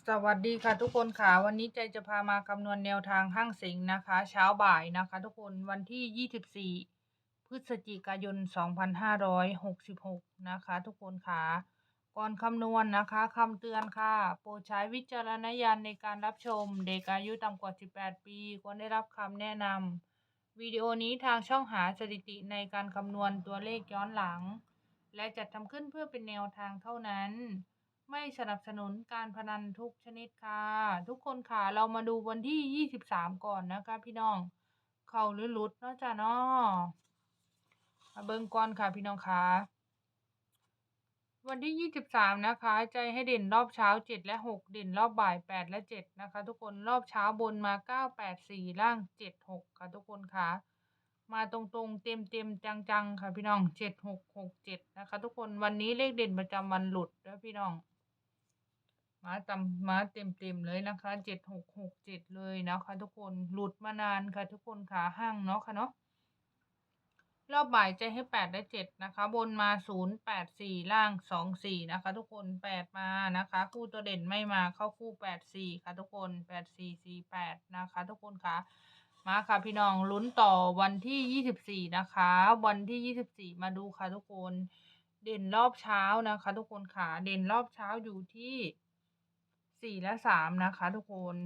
สวัสดีค่ะทุกคนค่ะ วันนี้ใจจะพามาคำนวณแนวทางห้างเสงนะคะ เช้าบ่ายนะคะ ทุกคนวันที่ 24 พฤศจิกายน 2566 นะคะ ทุกคนค่ะ ก่อนคำนวณนะคะคำเตือนค่ะ โปรดใช้วิจารณญาณในการรับชม เด็กอายุต่ำกว่า 18 ปีควรได้รับคำแนะนำวิดีโอนี้ทางช่องหาสถิติในการคำนวณตัวเลขย้อนหลัง และจัดทำขึ้นเพื่อเป็นแนวทางเท่านั้น ไม่สนับสนุนการพนันทุกชนิดค่ะ ทุกคนค่ะเรามาดูวันที่ 23 ก่อนนะคะ พี่น้อง เข้าหรือหลุดเนาะจ้ะเนาะมาเบิ่งก่อนค่ะพี่น้องค่ะวันที่ 23 นะคะ ใจให้เด่นรอบเช้า 7 และ 6 เด่นรอบบ่าย 8 และ 7 นะคะ ทุกคนรอบเช้าบนมา 9 8 4 ล่าง 7 6 ค่ะ ทุกคนค่ะ มาตรงๆ เต็มเต็มๆจังๆ ค่ะพี่น้อง 7 6 6 7 นะคะ ทุกคนวันนี้เลขเด่นประจำวันหลุดแล้วพี่น้อง มาตำมาเต็มเต็มๆเลยนะคะ7 6 6 7เจ็ดเลยนะคะทุกคนหลุดมานานค่ะทุกคนขาห้างเนาะค่ะเนาะรอบบ่ายใจให้แปดและเจ็ดนะคะ บนมาศูนย์แปดสี่ล่างสองสี่นะคะ ทุกคนแปดมานะคะ คู่ตัวเด่นไม่มาเข้าคู่แปดสี่ค่ะทุกคนแปดสี่สี่แปดนะคะ ทุกคนค่ะมาค่ะพี่น้องลุ้นต่อวันที่ยี่สิบสี่นะคะ วันที่ยี่สิบสี่มาดูค่ะทุกคน เด่นรอบเช้านะคะ ทุกคนค่ะเด่นรอบเช้าอยู่ที่ สี่และสามนะคะทุกคน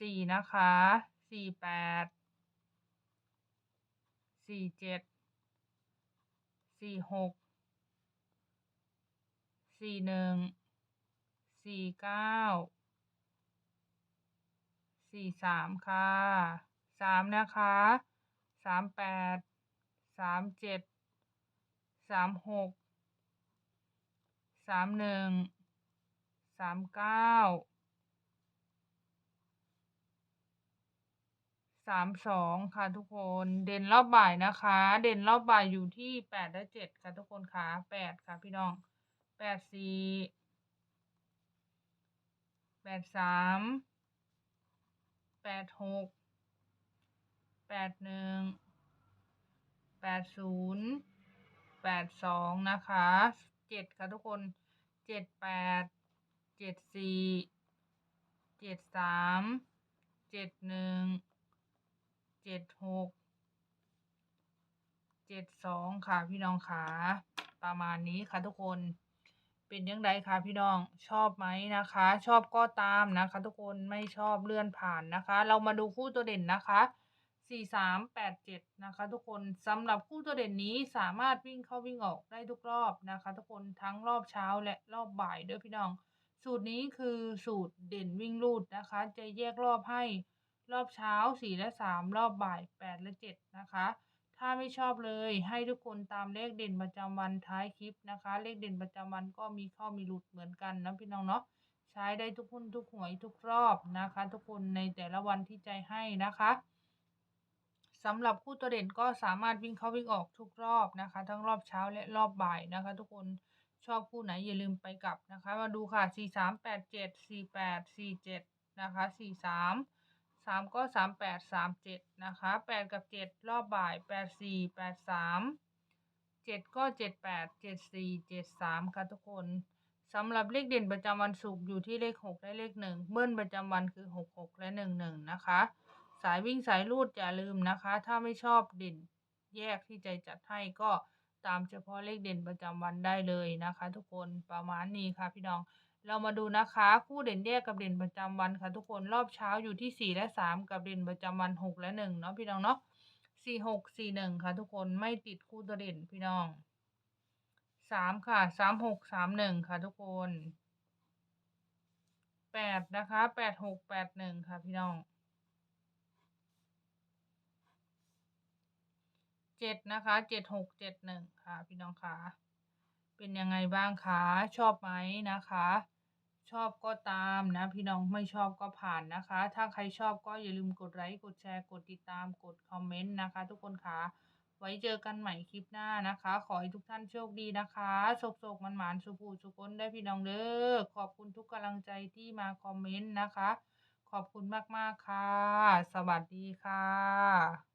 สี่นะคะสี่แปดสี่เจ็ดสี่หกสี่หนึ่งสี่เก้าสี่สามค่ะสามนะคะสามแปดสามเจ็ดสามหกสามหนึ่งสามเก้า สามสองค่ะทุกคนเด่นรอบบ่ายนะคะ เด่นรอบบ่ายอยู่ที่แปดและเจ็ดค่ะทุกคนค่ะแปดค่ะพี่น้องแปดสี่แปดสามแปดหกแปดหนึ่งแปดศูนย์แปดสองนะคะเจ็ดค่ะทุกคนเจ็ดแปดเจ็ดสี่เจ็ดสามเจ็ดหนึ่ง เจ็ดหกเจ็ดสองค่ะพี่น้องขาประมาณนี้ค่ะทุกคนเป็นยังไงคะพี่น้องชอบไหมนะคะ ชอบก็ตามนะคะ ทุกคนไม่ชอบเลื่อนผ่านนะคะ เรามาดูคู่ตัวเด่นนะคะสี่สามแปดเจ็ดนะคะ ทุกคนสำหรับคู่ตัวเด่นนี้สามารถวิ่งเข้าวิ่งออกได้ทุกรอบนะคะ ทุกคนทั้งรอบเช้าและรอบบ่ายด้วยพี่น้อง สูตรนี้คือสูตรเด่นวิ่งรูดนะคะ จะแยกรอบให้ รอบเช้าสี่และสามรอบบ่ายแปดและเจ็ดนะคะ ถ้าไม่ชอบเลยให้ทุกคนตามเลขเด่นประจำวันท้ายคลิปนะคะ เลขเด่นประจำวันก็มีเข้ามีหลุดเหมือนกันนะพี่น้องเนาะใช้ได้ทุกหุ้นทุกหวยทุกรอบนะคะ ทุกคนในแต่ละวันที่ใจให้นะคะสำหรับคู่ตัวเด่นก็สามารถวิ่งเข้าวิ่งออกทุกรอบนะคะ ทั้งรอบเช้าและรอบบ่ายนะคะ ทุกคนชอบคู่ไหนอย่าลืมไปกลับนะคะ มาดูค่ะสี่สามแปดเจ็ดสี่แปดสี่เจ็ดนะคะสี่สาม สามก็สามแปดสามเจ็ดนะคะแปดกับเจ็ดรอบบ่ายแปดสี่แปดสามเจ็ดก็เจ็ดแปดเจ็ดสี่เจ็ดสามค่ะทุกคนสำหรับเลขเด่นประจำวันศุกร์อยู่ที่เลขหกและเลขหนึ่งเบิ้ลประจำวันคือหกหกและหนึ่งหนึ่งนะคะ สายวิ่งสายรูดอย่าลืมนะคะ ถ้าไม่ชอบเด่นแยกที่ใจจัดให้ก็ตามเฉพาะเลขเด่นประจำวันได้เลยนะคะ ทุกคนประมาณนี้ค่ะพี่น้อง เรามาดูนะคะ คู่เด่นแยกกับเด่นประจำวันค่ะทุกคนรอบเช้าอยู่ที่สี่และสามกับเด่นประจำวันหกและหนึ่งเนาะพี่น้องเนาะสี่หกสี่หนึ่งค่ะ ทุกคนไม่ติดคู่ตัวเด่นพี่น้องสามค่ะสามหกสามหนึ่งค่ะ ทุกคนแปดนะคะแปดหกแปดหนึ่งค่ะ พี่น้องเจ็ดนะคะเจ็ดหกเจ็ดหนึ่งค่ะ พี่น้องค่ะเป็นยังไงบ้างคะ ชอบไหมนะคะ ชอบก็ตามนะพี่น้องไม่ชอบก็ผ่านนะคะ ถ้าใครชอบก็อย่าลืมกดไลค์กดแชร์กดติดตามกดคอมเมนต์นะคะ ทุกคนค่ะไว้เจอกันใหม่คลิปหน้านะคะ ขอให้ทุกท่านโชคดีนะคะโชคโชคมันหมานสุภูสุคนได้พี่น้องเด้อขอบคุณทุกกำลังใจที่มาคอมเมนต์นะคะ ขอบคุณมากๆค่ะ สวัสดีค่ะ